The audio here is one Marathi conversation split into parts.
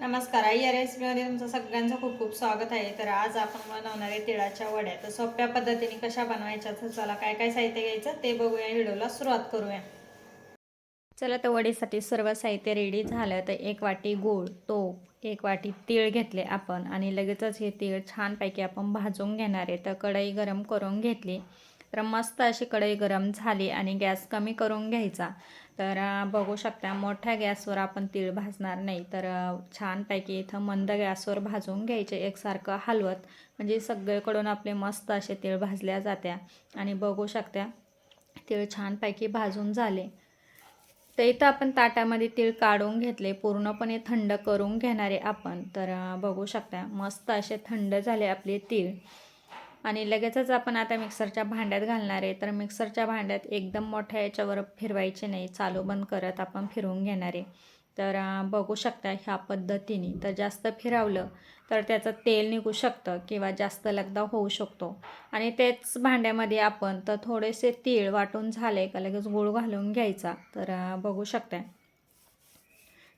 नमस्कार आई या रेसिपीमध्ये तुमचं सगळ्यांचं खूप खूप स्वागत आहे. तर आज आपण बनवणार आहे तिळाच्या वड्या. तर सोप्या पद्धतीने कशा बनवायच्या तर चला काय काय साहित्य घ्यायचं ते बघूया. व्हिडिओला सुरुवात करूया. चला तर वडीसाठी सर्व साहित्य रेडी झालं. तर एक वाटी गूळ तूप एक वाटी तीळ घेतले आपण. आणि लगेचच हे तीळ छानपैकी आपण भाजून घेणार आहे. तर कढई गरम करून घेतली. तर मस्त अशी कढई गरम झाली आणि गॅस कमी करून घ्यायचा. तर बघू शकता मोठ्या गॅसवर आपण तीळ भाजणार नाही. तर छानपैकी इथं मंद गॅसवर भाजून घ्यायचे एकसारखं हलवत. म्हणजे सगळीकडून आपले मस्त असे तीळ भाजल्या जात्या. आणि बघू शकता तीळ छानपैकी भाजून झाले. तर इथं आपण ताटामध्ये तीळ काढून घेतले. पूर्णपणे थंड करून घेणारे आपण. तर बघू शकता मस्त असे थंड झाले आपले तीळ. आणि लगेचच आपण आता मिक्सरच्या भांड्यात घालणार आहे. तर मिक्सरच्या भांड्यात एकदम मोठ्या याच्यावर फिरवायचे नाही. चालू बंद करत आपण फिरवून घेणार आहे. तर बघू शकता ह्या पद्धतीने. तर जास्त फिरवलं तर त्याचं तेल निघू शकतं किंवा जास्त लगदा होऊ शकतो. आणि तेच भांड्यामध्ये आपण तर थोडेसे तीळ वाटून झाले का लगेच गूळ घालून घ्यायचा. तर बघू शकता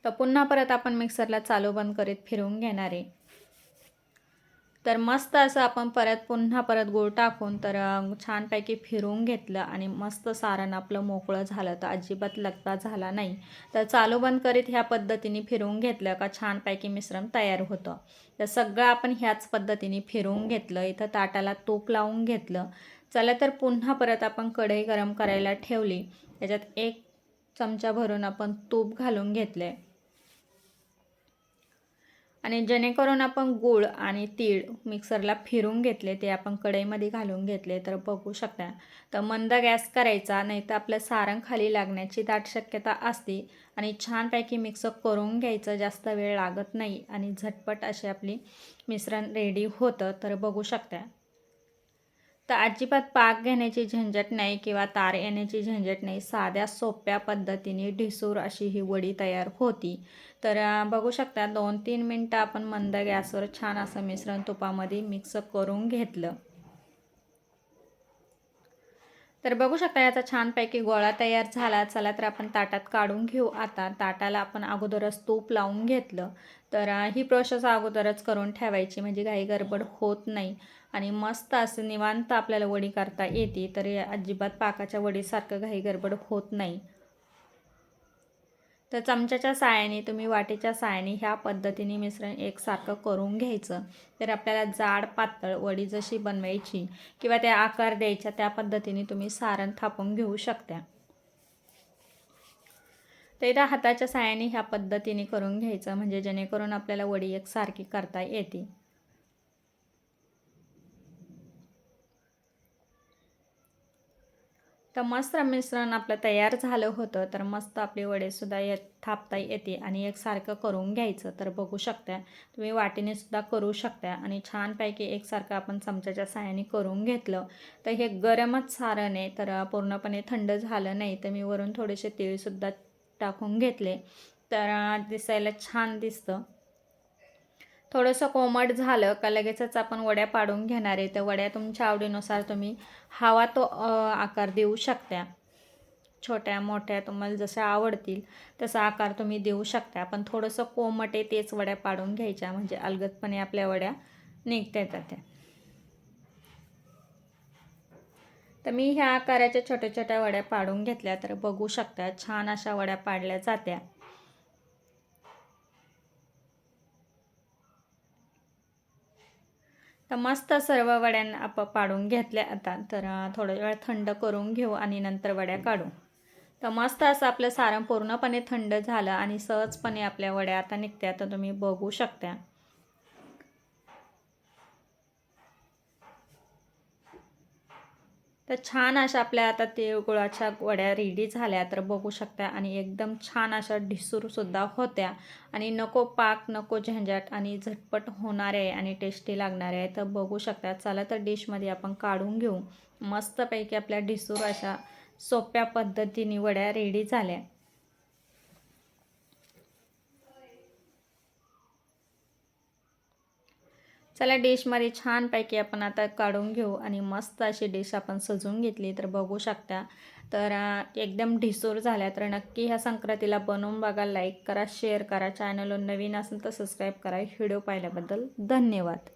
तर पुन्हा परत आपण मिक्सरला चालू बंद करीत फिरवून घेणार आहे. तर मस्त असं आपण परत पुन्हा परत गोड टाकून तर छानपैकी फिरवून घेतलं आणि मस्त सारण आपलं मोकळं झालं. तर अजिबात लगता झाला नाही. तर चालू बंद करीत ह्या पद्धतीने फिरवून घेतलं का छानपैकी मिश्रण तयार होतं. तर सगळं आपण ह्याच पद्धतीने फिरवून घेतलं. इथं ताटाला तूप लावून घेतलं. चला तर पुन्हा परत आपण कढई गरम करायला ठेवली. त्याच्यात एक चमचा भरून आपण तूप घालून घेतलं आहे आणि जेणेकरून आपण गूळ आणि तीळ मिक्सरला फिरून घेतले ते आपण कढईमध्ये घालून घेतले तर बघू शकता. तर मंद गॅस करायचा नाही तर आपलं सारण खाली लागण्याची दाट शक्यता असते आणि छानपैकी मिक्स करून घ्यायचं जास्त वेळ लागत नाही आणि झटपट असे आपली मिश्रण रेडी होतं तर बघू शकता. तर अजिबात पाक घेण्याची झंझट नाही किंवा तार येण्याची झंझट नाही. साध्या सोप्या पद्धतीने ढिसूर अशी ही वडी तयार होती. तर बघू शकता दोन तीन मिनटं आपण मंद गॅसवर छान असं मिश्रण तुपामध्ये मिक्स करून घेतलं. तर बघू शकता याचा छानपैकी गोळा तयार झाला. चला तर आपण ताटात काढून घेऊ. आता ताटाला आपण अगोदरच तूप लावून घेतलं. तर ही प्रोसेस अगोदरच करून ठेवायची. म्हणजे काही गडबड होत नाही. आणि मस्त असं निवांत आपल्याला वडी करता येते. तर अजिबात पाकाच्या वडीसारखं काही गडबड होत नाही. तर चमच्याच्या साहाय्याने तुम्ही वाटेच्या साहाय्याने ह्या पद्धतीने मिश्रण एकसारखं करून घ्यायचं. तर आपल्याला जाड पातळ वडी जशी बनवायची किंवा त्या आकार द्यायच्या त्या पद्धतीने तुम्ही सारण थापून घेऊ शकता. तर इथं हाताच्या साहाय्याने ह्या पद्धतीने करून घ्यायचं म्हणजे जेणेकरून आपल्याला वडी एकसारखी करता येते. तर मस्त मिश्रण आपलं तयार झालं होतं तर मस्त आपले वडेसुद्धा ये थापता येते आणि एकसारखं करून घ्यायचं तर बघू शकता तुम्ही वाटीनेसुद्धा करू शकता आणि छानपैकी एकसारखं आपण चमच्याच्या साह्याने करून घेतलं. तर हे गरमच सारण आहे तर पूर्णपणे थंड झालं नाही तर मी वरून थोडेसे तीळसुद्धा टाकून घेतले. तर दिसायला छान दिसतं. थोडंसं कोमट झालं का लगेचच आपण वड्या पाडून घेणार आहे. तर वड्या तुमच्या आवडीनुसार तुम्ही हवा तो आकार देऊ शकता. छोट्या मोठ्या तुम्हाला जशा आवडतील तसा आकार तुम्ही देऊ शकता. पण थोडंसं कोमट आहे तेच वड्या पाडून घ्यायच्या. म्हणजे अलगदपणे आपल्या वड्या निघता येतात त्या. तर मी ह्या आकाराच्या छोट्या छोट्या वड्या पाडून घेतल्या. तर बघू शकता छान अशा वड्या पाडल्या जात्या. तर मस्त सर्व वड्यांना आप पाडून घेतल्या आता. तर थोडा वेळ थंड करून घेऊ आणि नंतर वड्या काढू. तर मस्त असं आपलं सारण पूर्णपणे थंड झालं आणि सहजपणे आपल्या वड्या आता निघत्या. तर तुम्ही बघू शकता. तर छान अशा आपल्या आता तिळगुळाच्या वड्या रेडी झाल्या. तर बघू शकता आणि एकदम छान अशा ढिसूरसुद्धा होत्या. आणि नको पाक नको झंझट आणि झटपट होणारे आहे आणि टेस्टी लागणारे आहे. तर बघू शकता चला तर डिशमध्ये आपण काढून घेऊ. मस्तपैकी आपल्या ढिसूर अशा सोप्या पद्धतीने वड्या रेडी झाल्या. चला डिशमध्ये छानपैकी आपण आता काढून घेऊ आणि मस्त अशी डिश आपण सजवून घेतली तर बघू शकता. तर एकदम ढिसूर झाल्या तर नक्की ह्या संक्रांतीला बनवून बघा लाईक करा शेअर करा. चॅनलवर नवीन असेल तर सबस्क्राईब करा. व्हिडिओ पाहिल्याबद्दल धन्यवाद.